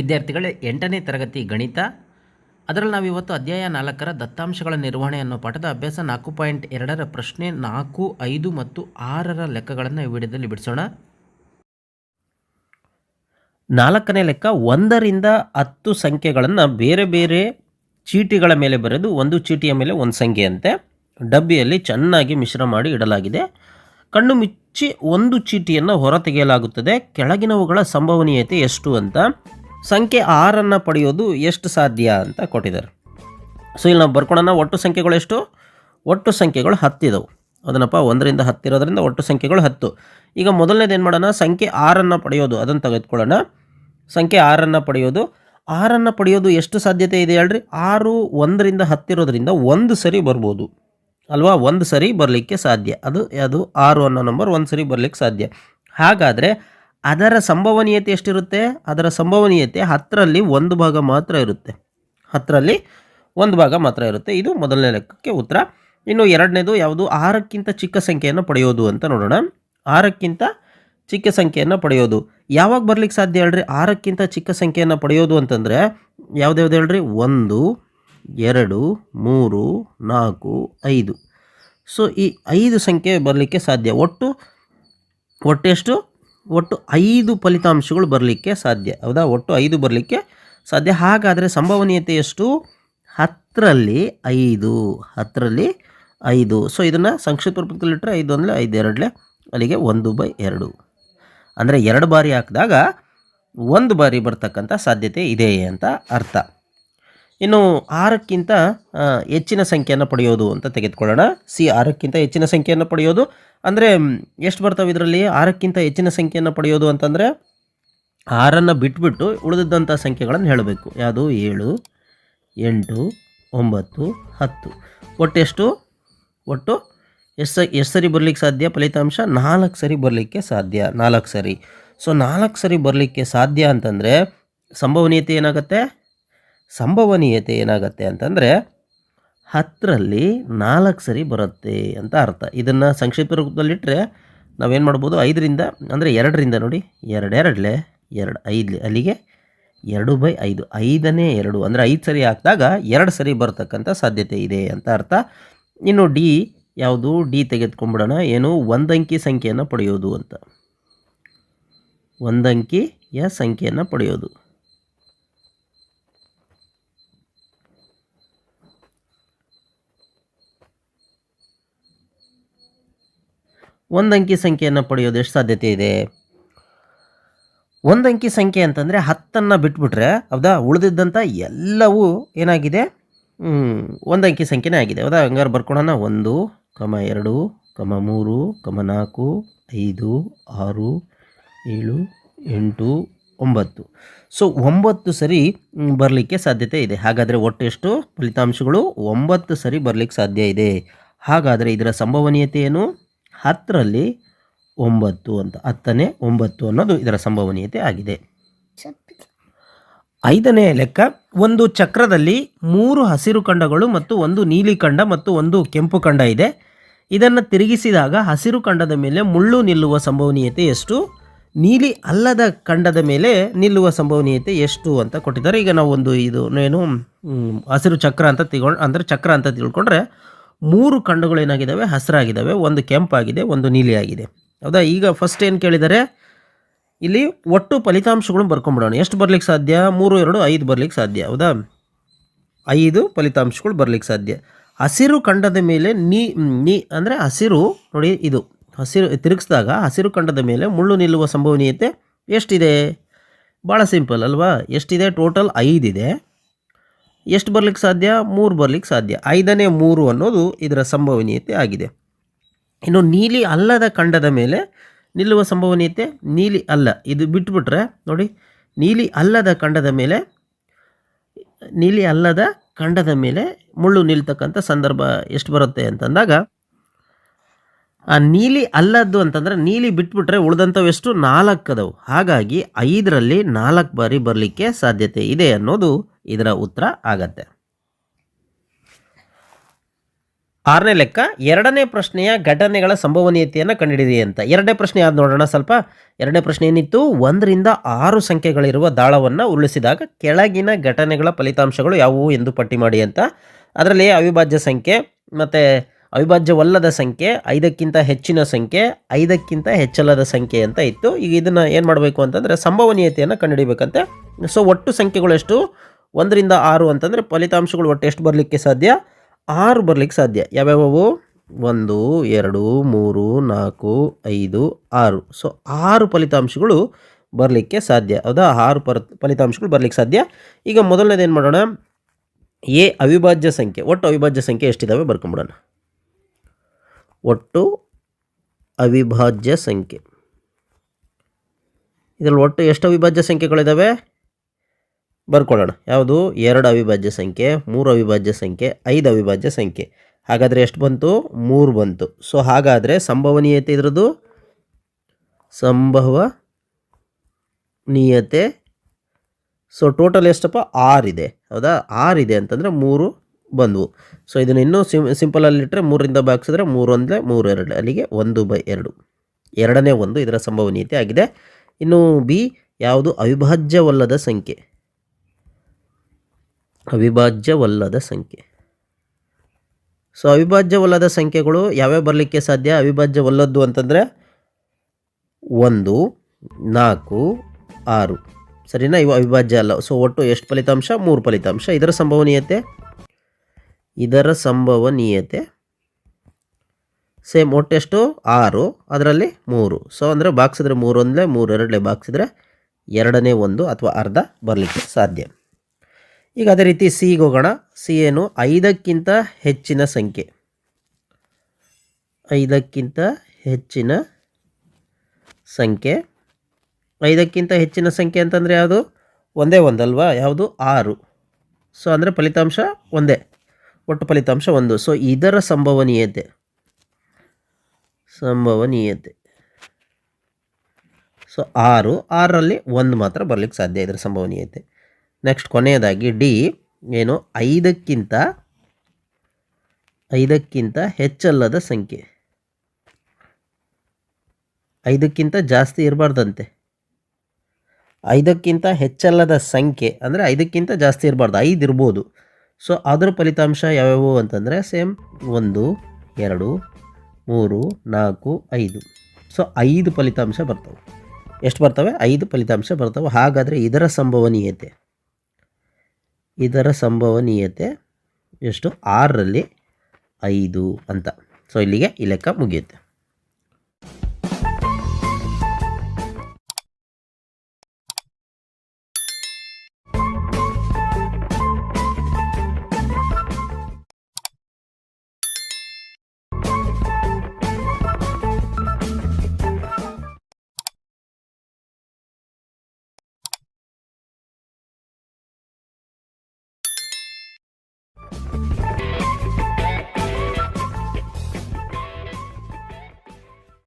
ವಿದ್ಯಾರ್ಥಿಗಳೇ ಎಂಟನೇ ತರಗತಿ ಗಣಿತ. ಅದರಲ್ಲಿ ನಾವು ಇವತ್ತು ಅಧ್ಯಾಯ ನಾಲ್ಕರ ದತ್ತಾಂಶಗಳ ನಿರ್ವಹಣೆ ಅನ್ನೋ ಪಾಠದ ಅಭ್ಯಾಸ ನಾಲ್ಕು ಪಾಯಿಂಟ್ ಎರಡರ ಪ್ರಶ್ನೆ ನಾಲ್ಕು, ಐದು ಮತ್ತು ಆರರ ಲೆಕ್ಕಗಳನ್ನು ಈ ವಿಡಿಯೋದಲ್ಲಿ ಬಿಡಿಸೋಣ. ನಾಲ್ಕನೇ ಲೆಕ್ಕ, ಒಂದರಿಂದ ಹತ್ತು ಸಂಖ್ಯೆಗಳನ್ನು ಬೇರೆ ಬೇರೆ ಚೀಟಿಗಳ ಮೇಲೆ ಬರೆದು ಒಂದು ಚೀಟಿಯ ಮೇಲೆ ಒಂದು ಸಂಖ್ಯೆಯಂತೆ ಡಬ್ಬಿಯಲ್ಲಿ ಚೆನ್ನಾಗಿ ಮಿಶ್ರ ಮಾಡಿ ಇಡಲಾಗಿದೆ. ಕಣ್ಣು ಮುಚ್ಚಿ ಒಂದು ಚೀಟಿಯನ್ನು ಹೊರತೆಗೆಯಲಾಗುತ್ತದೆ. ಕೆಳಗಿನವುಗಳ ಸಂಭವನೀಯತೆ ಎಷ್ಟು ಅಂತ. ಸಂಖ್ಯೆ ಆರನ್ನು ಪಡೆಯೋದು ಎಷ್ಟು ಸಾಧ್ಯ ಅಂತ ಕೊಟ್ಟಿದ್ದಾರೆ. ಸೊ ಇಲ್ಲಿ ನಾವು ಬರ್ಕೊಳ್ಳೋಣ ಒಟ್ಟು ಸಂಖ್ಯೆಗಳು ಎಷ್ಟು? ಒಟ್ಟು ಸಂಖ್ಯೆಗಳು ಹತ್ತಿದವು ಅದನ್ನಪ್ಪ, ಒಂದರಿಂದ ಹತ್ತಿರೋದ್ರಿಂದ ಒಟ್ಟು ಸಂಖ್ಯೆಗಳು ಹತ್ತು. ಈಗ ಮೊದಲನೇದು ಏನು ಮಾಡೋಣ? ಸಂಖ್ಯೆ ಆರನ್ನು ಪಡೆಯೋದು, ಅದನ್ನು ತೆಗೆದುಕೊಳ್ಳೋಣ. ಸಂಖ್ಯೆ ಆರನ್ನು ಪಡೆಯೋದು ಆರನ್ನು ಪಡೆಯೋದು ಎಷ್ಟು ಸಾಧ್ಯತೆ ಇದೆ ಹೇಳ್ರಿ? ಆರು, ಒಂದರಿಂದ ಹತ್ತಿರೋದ್ರಿಂದ ಒಂದು ಸರಿ ಬರ್ಬೋದು. ಅಲ್ವಾ? ಒಂದು ಸರಿ ಬರಲಿಕ್ಕೆ ಸಾಧ್ಯ. ಅದು ಅದು ಆರು ಅನ್ನೋ ನಂಬರ್ ಒಂದು ಸರಿ ಬರಲಿಕ್ಕೆ ಸಾಧ್ಯ. ಹಾಗಾದರೆ ಅದರ ಸಂಭವನೀಯತೆ ಎಷ್ಟಿರುತ್ತೆ? ಅದರ ಸಂಭವನೀಯತೆ ಹತ್ತರಲ್ಲಿ ಒಂದು ಭಾಗ ಮಾತ್ರ ಇರುತ್ತೆ. ಹತ್ತರಲ್ಲಿ ಒಂದು ಭಾಗ ಮಾತ್ರ ಇರುತ್ತೆ. ಇದು ಮೊದಲನೇ ಲೆಕ್ಕಕ್ಕೆ ಉತ್ತರ. ಇನ್ನು ಎರಡನೇದು ಯಾವುದು? ಆರಕ್ಕಿಂತ ಚಿಕ್ಕ ಸಂಖ್ಯೆಯನ್ನು ಪಡೆಯೋದು ಅಂತ ನೋಡೋಣ. ಆರಕ್ಕಿಂತ ಚಿಕ್ಕ ಸಂಖ್ಯೆಯನ್ನು ಪಡೆಯೋದು. ಯಾವಾಗ ಬರ್ಲಿಕ್ಕೆ ಸಾಧ್ಯ ಹೇಳ್ರಿ? ಆರಕ್ಕಿಂತ ಚಿಕ್ಕ ಸಂಖ್ಯೆಯನ್ನು ಪಡೆಯೋದು ಅಂತಂದರೆ ಯಾವ್ದ್ಯಾವ್ದು ಹೇಳ್ರಿ? ಒಂದು, ಎರಡು, ಮೂರು, ನಾಲ್ಕು, ಐದು. ಸೊ ಈ ಐದು ಸಂಖ್ಯೆ ಬರಲಿಕ್ಕೆ ಸಾಧ್ಯ. ಒಟ್ಟು ಒಟ್ಟೆಷ್ಟು ಒಟ್ಟು ಐದು ಫಲಿತಾಂಶಗಳು ಬರಲಿಕ್ಕೆ ಸಾಧ್ಯ. ಹೌದಾ? ಒಟ್ಟು ಐದು ಬರಲಿಕ್ಕೆ ಸಾಧ್ಯ. ಹಾಗಾದರೆ ಸಂಭವನೀಯತೆ ಎಷ್ಟು ಹತ್ತರಲ್ಲಿ ಐದು ಹತ್ತರಲ್ಲಿ ಐದು. ಸೊ ಇದನ್ನು ಸಂಕ್ಷಿಪ್ತ ರೂಪದಲ್ಲಿಟ್ಟರೆ ಐದು ಅಂದರೆ ಐದು, ಎರಡಲೆ ಅಲ್ಲಿಗೆ ಒಂದು ಬೈ ಎರಡು. ಅಂದರೆ ಎರಡು ಬಾರಿ ಹಾಕಿದಾಗ ಒಂದು ಬಾರಿ ಬರ್ತಕ್ಕಂಥ ಸಾಧ್ಯತೆ ಇದೆ ಅಂತ ಅರ್ಥ. ಇನ್ನು ಆರಕ್ಕಿಂತ ಹೆಚ್ಚಿನ ಸಂಖ್ಯೆಯನ್ನು ಪಡೆಯೋದು ಅಂತ ತೆಗೆದುಕೊಳ್ಳೋಣ. ಸಿ, ಆರಕ್ಕಿಂತ ಹೆಚ್ಚಿನ ಸಂಖ್ಯೆಯನ್ನು ಪಡೆಯೋದು. ಅಂದರೆ ಎಷ್ಟು ಬರ್ತವೆ ಇದರಲ್ಲಿ? ಆರಕ್ಕಿಂತ ಹೆಚ್ಚಿನ ಸಂಖ್ಯೆಯನ್ನು ಪಡೆಯೋದು ಅಂತಂದರೆ, ಆರನ್ನು ಬಿಟ್ಬಿಟ್ಟು ಉಳಿದಿದ್ದಂಥ ಸಂಖ್ಯೆಗಳನ್ನು ಹೇಳಬೇಕು. ಯಾವುದು? ಏಳು, ಎಂಟು, ಒಂಬತ್ತು, ಹತ್ತು. ಒಟ್ಟು ಎಷ್ಟು? ಒಟ್ಟು ಎಷ್ಟು ಎಷ್ಟು ಸರಿ ಬರಲಿಕ್ಕೆ ಸಾಧ್ಯ? ಫಲಿತಾಂಶ ನಾಲ್ಕು ಸರಿ ಬರಲಿಕ್ಕೆ ಸಾಧ್ಯ. ನಾಲ್ಕು ಸರಿ. ಸೊ ನಾಲ್ಕು ಸರಿ ಬರಲಿಕ್ಕೆ ಸಾಧ್ಯ ಅಂತಂದರೆ, ಸಂಭವನೀಯತೆ ಏನಾಗುತ್ತೆ? ಸಂಭವನೀಯತೆ ಏನಾಗುತ್ತೆ ಅಂತಂದರೆ ಹತ್ತರಲ್ಲಿ ನಾಲ್ಕು ಸರಿ ಬರುತ್ತೆ ಅಂತ ಅರ್ಥ. ಇದನ್ನು ಸಂಕ್ಷಿಪ್ತ ರೂಪದಲ್ಲಿಟ್ಟರೆ ನಾವೇನು ಮಾಡ್ಬೋದು? ಐದರಿಂದ, ಅಂದರೆ ಎರಡರಿಂದ ನೋಡಿ, ಎರಡೆರಡಲೆ, ಎರಡು ಐದಲೆ, ಅಲ್ಲಿಗೆ ಎರಡು ಬೈ ಐದು, ಐದನೇ ಎರಡು, ಅಂದರೆ ಐದು ಸರಿ ಹಾಕಿದಾಗ ಎರಡು ಸರಿ ಬರ್ತಕ್ಕಂಥ ಸಾಧ್ಯತೆ ಇದೆ ಅಂತ ಅರ್ಥ. ಇನ್ನು ಡಿ ಯಾವುದು? ಡಿ ತೆಗೆದುಕೊಂಡ್ಬಿಡೋಣ ಏನು? ಒಂದಂಕಿ ಸಂಖ್ಯೆಯನ್ನು ಪಡೆಯೋದು ಅಂತ. ಒಂದಂಕಿಯ ಸಂಖ್ಯೆಯನ್ನು ಪಡೆಯೋದು. ಒಂದಂಕಿ ಸಂಖ್ಯೆಯನ್ನು ಪಡೆಯೋದು ಎಷ್ಟು ಸಾಧ್ಯತೆ ಇದೆ? ಒಂದಂಕಿ ಸಂಖ್ಯೆ ಅಂತಂದರೆ ಹತ್ತನ್ನು ಬಿಟ್ಬಿಟ್ರೆ, ಹೌದಾ? ಉಳಿದಿದ್ದಂಥ ಎಲ್ಲವೂ ಏನಾಗಿದೆ? ಒಂದು ಒಂದಂಕಿ ಸಂಖ್ಯೆನೇ ಆಗಿದೆ. ಹೌದಾ? ಹಂಗಾರೆ ಬರ್ಕೊಳೋಣ. ಒಂದು, ಕಮ ಎರಡು, ಕಮ ಮೂರು, ಕಮ ನಾಲ್ಕು, ಐದು, ಆರು, ಏಳು, ಎಂಟು, ಒಂಬತ್ತು. ಸೊ, ಒಂಬತ್ತು ಸರಿ ಬರಲಿಕ್ಕೆ ಸಾಧ್ಯತೆ ಇದೆ. ಹಾಗಾದರೆ ಒಟ್ಟು ಎಷ್ಟು? ಫಲಿತಾಂಶಗಳು ಒಂಬತ್ತು ಸರಿ ಬರಲಿಕ್ಕೆ ಸಾಧ್ಯ ಇದೆ. ಹಾಗಾದರೆ ಇದರ ಸಂಭವನೀಯತೆ ಏನು? ಹತ್ತರಲ್ಲಿ ಒಂಬತ್ತು ಅಂತ, ಹತ್ತನೇ ಒಂಬತ್ತು ಅನ್ನೋದು ಇದರ ಸಂಭವನೀಯತೆ ಆಗಿದೆ. ಐದನೇ ಲೆಕ್ಕ, ಒಂದು ಚಕ್ರದಲ್ಲಿ ಮೂರು ಹಸಿರು ಖಂಡಗಳು ಮತ್ತು ಒಂದು ನೀಲಿ ಖಂಡ ಮತ್ತು ಒಂದು ಕೆಂಪು ಖಂಡ ಇದೆ. ಇದನ್ನು ತಿರುಗಿಸಿದಾಗ ಹಸಿರು ಖಂಡದ ಮೇಲೆ ಮುಳ್ಳು ನಿಲ್ಲುವ ಸಂಭವನೀಯತೆ ಎಷ್ಟು? ನೀಲಿ ಅಲ್ಲದ ಖಂಡದ ಮೇಲೆ ನಿಲ್ಲುವ ಸಂಭವನೀಯತೆ ಎಷ್ಟು ಅಂತ ಕೊಟ್ಟಿದ್ದಾರೆ. ಈಗ ನಾವು ಒಂದು ಇದು, ಏನು ಹಸಿರು ಚಕ್ರ ಅಂತ ತಿಳ್ಕೊಂಡು, ಅಂದರೆ ಚಕ್ರ ಅಂತ ತಿಳ್ಕೊಂಡ್ರೆ ಮೂರು ಖಂಡಗಳು ಏನಾಗಿದ್ದಾವೆ? ಹಸಿರಾಗಿದ್ದಾವೆ. ಒಂದು ಕೆಂಪಾಗಿದೆ, ಒಂದು ನೀಲಿಯಾಗಿದೆ. ಹೌದಾ? ಈಗ ಫಸ್ಟ್ ಏನು ಕೇಳಿದರೆ, ಇಲ್ಲಿ ಒಟ್ಟು ಫಲಿತಾಂಶಗಳು ಬರ್ಕೊಂಬಿಡೋಣ. ಎಷ್ಟು ಬರ್ಲಿಕ್ಕೆ ಸಾಧ್ಯ? ಮೂರು, ಎರಡು, ಐದು ಬರ್ಲಿಕ್ಕೆ ಸಾಧ್ಯ. ಹೌದಾ? ಐದು ಫಲಿತಾಂಶಗಳು ಬರ್ಲಿಕ್ಕೆ ಸಾಧ್ಯ. ಹಸಿರು ಖಂಡದ ಮೇಲೆ ನೀ ನೀ, ಅಂದರೆ ಹಸಿರು, ನೋಡಿ ಇದು, ಹಸಿರು, ತಿರುಗಿಸಿದಾಗ ಹಸಿರು ಖಂಡದ ಮೇಲೆ ಮುಳ್ಳು ನಿಲ್ಲುವ ಸಂಭವನೀಯತೆ ಎಷ್ಟಿದೆ? ಭಾಳ ಸಿಂಪಲ್ ಅಲ್ವಾ? ಎಷ್ಟಿದೆ? ಟೋಟಲ್ ಐದಿದೆ. ಎಷ್ಟು ಬರಲಿಕ್ಕೆ ಸಾಧ್ಯ? ಮೂರು ಬರಲಿಕ್ಕೆ ಸಾಧ್ಯ. ಐದನೇ ಮೂರು ಅನ್ನೋದು ಇದರ ಸಂಭವನೀಯತೆ ಆಗಿದೆ. ಇನ್ನು ನೀಲಿ ಅಲ್ಲದ ಖಂಡದ ಮೇಲೆ ನಿಲ್ಲುವ ಸಂಭವನೀಯತೆ ನೀಲಿ ಅಲ್ಲ. ಇದು ಬಿಟ್ಬಿಟ್ರೆ ನೋಡಿ, ನೀಲಿ ಅಲ್ಲದ ಖಂಡದ ಮೇಲೆ, ನೀಲಿ ಅಲ್ಲದ ಖಂಡದ ಮೇಲೆ ಮುಳ್ಳು ನಿಲ್ತಕ್ಕಂಥ ಸಂದರ್ಭ ಎಷ್ಟು ಬರುತ್ತೆ ಅಂತಂದಾಗ, ಆ ನೀಲಿ ಅಲ್ಲದ್ದು ಅಂತಂದರೆ ನೀಲಿ ಬಿಟ್ಬಿಟ್ರೆ ಉಳಿದಂಥವು ಎಷ್ಟು ನಾಲ್ಕು ಅದಾವು. ಹಾಗಾಗಿ ಐದರಲ್ಲಿ ನಾಲ್ಕು ಬಾರಿ ಬರಲಿಕ್ಕೆ ಸಾಧ್ಯತೆ ಇದೆ ಅನ್ನೋದು ಇದರ ಉತ್ತರ ಆಗತ್ತೆ. ಆರನೇ ಲೆಕ್ಕ, ಎರಡನೇ ಪ್ರಶ್ನೆಯ ಘಟನೆಗಳ ಸಂಭವನೀಯತೆಯನ್ನು ಕಂಡುಹಿಡಿದಿ ಅಂತ. ಎರಡನೇ ಪ್ರಶ್ನೆ ಯಾವ್ದು ನೋಡೋಣ ಸ್ವಲ್ಪ. ಎರಡನೇ ಪ್ರಶ್ನೆ ಏನಿತ್ತು? ಒಂದರಿಂದ ಆರು ಸಂಖ್ಯೆಗಳಿರುವ ದಾಳವನ್ನು ಉರುಳಿಸಿದಾಗ ಕೆಳಗಿನ ಘಟನೆಗಳ ಫಲಿತಾಂಶಗಳು ಯಾವುವು ಎಂದು ಪಟ್ಟಿ ಮಾಡಿ ಅಂತ. ಅದರಲ್ಲಿ ಅವಿಭಾಜ್ಯ ಸಂಖ್ಯೆ, ಮತ್ತು ಅವಿಭಾಜ್ಯವಲ್ಲದ ಸಂಖ್ಯೆ, ಐದಕ್ಕಿಂತ ಹೆಚ್ಚಿನ ಸಂಖ್ಯೆ, ಐದಕ್ಕಿಂತ ಹೆಚ್ಚಲ್ಲದ ಸಂಖ್ಯೆ ಅಂತ ಇತ್ತು. ಈಗ ಇದನ್ನು ಏನು ಮಾಡಬೇಕು ಅಂತಂದರೆ ಸಂಭವನೀಯತೆಯನ್ನು ಕಂಡುಹಿಡಿಬೇಕಂತೆ. ಸೊ ಒಟ್ಟು ಸಂಖ್ಯೆಗಳು ಎಷ್ಟು? ಒಂದರಿಂದ ಆರು ಅಂತಂದರೆ ಫಲಿತಾಂಶಗಳು ಒಟ್ಟು ಎಷ್ಟು ಬರಲಿಕ್ಕೆ ಸಾಧ್ಯ? ಆರು ಬರಲಿಕ್ಕೆ ಸಾಧ್ಯ. ಯಾವ್ಯಾವು ಒಂದು, ಎರಡು, ಮೂರು, ನಾಲ್ಕು, ಐದು, ಆರು. ಸೊ ಆರು ಫಲಿತಾಂಶಗಳು ಬರಲಿಕ್ಕೆ ಸಾಧ್ಯ. ಹೌದಾ? ಆರು ಪರ, ಫಲಿತಾಂಶಗಳು ಬರಲಿಕ್ಕೆ ಸಾಧ್ಯ. ಈಗ ಮೊದಲನೇದು ಏನು ಮಾಡೋಣ? ಎ ಅವಿಭಾಜ್ಯ ಸಂಖ್ಯೆ. ಒಟ್ಟು ಅವಿಭಾಜ್ಯ ಸಂಖ್ಯೆ ಎಷ್ಟಿದ್ದಾವೆ ಬರ್ಕೊಂಬಿಡೋಣ. ಒಟ್ಟು ಅವಿಭಾಜ್ಯ ಸಂಖ್ಯೆ. ಇದರಲ್ಲಿ ಒಟ್ಟು ಎಷ್ಟು ಅವಿಭಾಜ್ಯ ಸಂಖ್ಯೆಗಳಿದ್ದಾವೆ ಬರ್ಕೊಳ್ಳೋಣ. ಯಾವುದು? ಎರಡು ಅವಿಭಾಜ್ಯ ಸಂಖ್ಯೆ, ಮೂರು ಅವಿಭಾಜ್ಯ ಸಂಖ್ಯೆ, ಐದು ಅವಿಭಾಜ್ಯ ಸಂಖ್ಯೆ. ಹಾಗಾದರೆ ಎಷ್ಟು ಬಂತು? ಮೂರು ಬಂತು. ಸೊ ಹಾಗಾದರೆ ಸಂಭವನೀಯತೆ ಇದ್ರದ್ದು? ಸಂಭವನೀಯತೆ. ಸೊ ಟೋಟಲ್ ಎಷ್ಟಪ್ಪ? ಆರಿದೆ ಹೌದಾ? ಆರಿದೆ ಅಂತಂದರೆ ಮೂರು ಬಂದವು. ಸೊ ಇದನ್ನು ಇನ್ನೂ ಸಿಂ ಸಿಂಪಲಲ್ಲಿಟ್ಟರೆ ಮೂರರಿಂದ ಬಾಗಿಸಿದ್ರೆ ಮೂರು ಅಂದರೆ ಮೂರು ಎರಡು, ಅಲ್ಲಿಗೆ ಒಂದು ಬೈ ಎರಡು. ಎರಡನೇ ಒಂದು ಇದರ ಸಂಭವನೀಯತೆ ಆಗಿದೆ. ಇನ್ನು ಬಿ, ಯಾವುದು? ಅವಿಭಾಜ್ಯವಲ್ಲದ ಸಂಖ್ಯೆ. ಅವಿಭಾಜ್ಯವಲ್ಲದ ಸಂಖ್ಯೆ. ಸೊ ಅವಿಭಾಜ್ಯವಲ್ಲದ ಸಂಖ್ಯೆಗಳು ಯಾವ್ಯಾವ ಬರಲಿಕ್ಕೆ ಸಾಧ್ಯ? ಅವಿಭಾಜ್ಯವಲ್ಲದ್ದು ಅಂತಂದರೆ ಒಂದು, ನಾಲ್ಕು, ಆರು. ಸರಿನಾ? ಇವು ಅವಿಭಾಜ್ಯ ಅಲ್ಲ. ಸೊ ಒಟ್ಟು ಎಷ್ಟು ಫಲಿತಾಂಶ? ಮೂರು ಫಲಿತಾಂಶ. ಇದರ ಸಂಭವನೀಯತೆ? ಇದರ ಸಂಭವನೀಯತೆ? ಸೇಮ್ ಒಟ್ಟು ಎಷ್ಟು? ಆರು. ಅದರಲ್ಲಿ ಮೂರು. ಸೊ ಅಂದರೆ ಬಾಕ್ಸಿದ್ರೆ ಮೂರು ಒಂದಲೇ ಮೂರು, ಎರಡಲೇ ಬಾಕ್ಸಿದ್ರೆ ಎರಡನೇ ಒಂದು ಅಥವಾ ಅರ್ಧ ಬರಲಿಕ್ಕೆ ಸಾಧ್ಯ. ಈಗ ಅದೇ ರೀತಿ ಸಿಗೆ ಹೋಗೋಣ. ಸಿ ಏನು ಐದಕ್ಕಿಂತ ಹೆಚ್ಚಿನ ಸಂಖ್ಯೆ. ಐದಕ್ಕಿಂತ ಹೆಚ್ಚಿನ ಸಂಖ್ಯೆ. ಐದಕ್ಕಿಂತ ಹೆಚ್ಚಿನ ಸಂಖ್ಯೆ ಅಂತಂದರೆ ಯಾವುದು? ಒಂದೇ ಒಂದಲ್ವಾ? ಯಾವುದು? ಆರು. ಸೊ, ಅಂದರೆ ಫಲಿತಾಂಶ ಒಂದೇ. ಒಟ್ಟು ಫಲಿತಾಂಶ ಒಂದು. ಸೊ, ಇದರ ಸಂಭವನೀಯತೆ. ಸಂಭವನೀಯತೆ. ಸೊ, ಆರು. ಆರರಲ್ಲಿ ಒಂದು ಮಾತ್ರ ಬರಲಿಕ್ಕೆ ಸಾಧ್ಯ ಇದರ ಸಂಭವನೀಯತೆ. ನೆಕ್ಸ್ಟ್ ಕೊನೆಯದಾಗಿ ಡಿ ಏನು ಐದಕ್ಕಿಂತ ಐದಕ್ಕಿಂತ ಹೆಚ್ಚಲ್ಲದ ಸಂಖ್ಯೆ. ಐದಕ್ಕಿಂತ ಜಾಸ್ತಿ ಇರಬಾರ್ದಂತೆ. ಐದಕ್ಕಿಂತ ಹೆಚ್ಚಲ್ಲದ ಸಂಖ್ಯೆ ಅಂದರೆ ಐದಕ್ಕಿಂತ ಜಾಸ್ತಿ ಇರಬಾರ್ದು, ಐದು ಇರ್ಬೋದು. ಸೊ ಅದರ ಫಲಿತಾಂಶ ಯಾವ್ಯಾವು ಅಂತಂದರೆ ಸೇಮ್ ಒಂದು, ಎರಡು, ಮೂರು, ನಾಲ್ಕು, ಐದು. ಸೊ ಐದು ಫಲಿತಾಂಶ ಬರ್ತವೆ. ಎಷ್ಟು ಬರ್ತವೆ? ಐದು ಫಲಿತಾಂಶ ಬರ್ತವೆ. ಹಾಗಾದರೆ ಇದರ ಸಂಭವನೀಯತೆ. ಇದರ ಸಂಭವನೀಯತೆ ಎಷ್ಟು? ಆರರಲ್ಲಿ ಐದು ಅಂತ. ಸೊ ಇಲ್ಲಿಗೆ ಈ ಲೆಕ್ಕ ಮುಗಿಯುತ್ತೆ.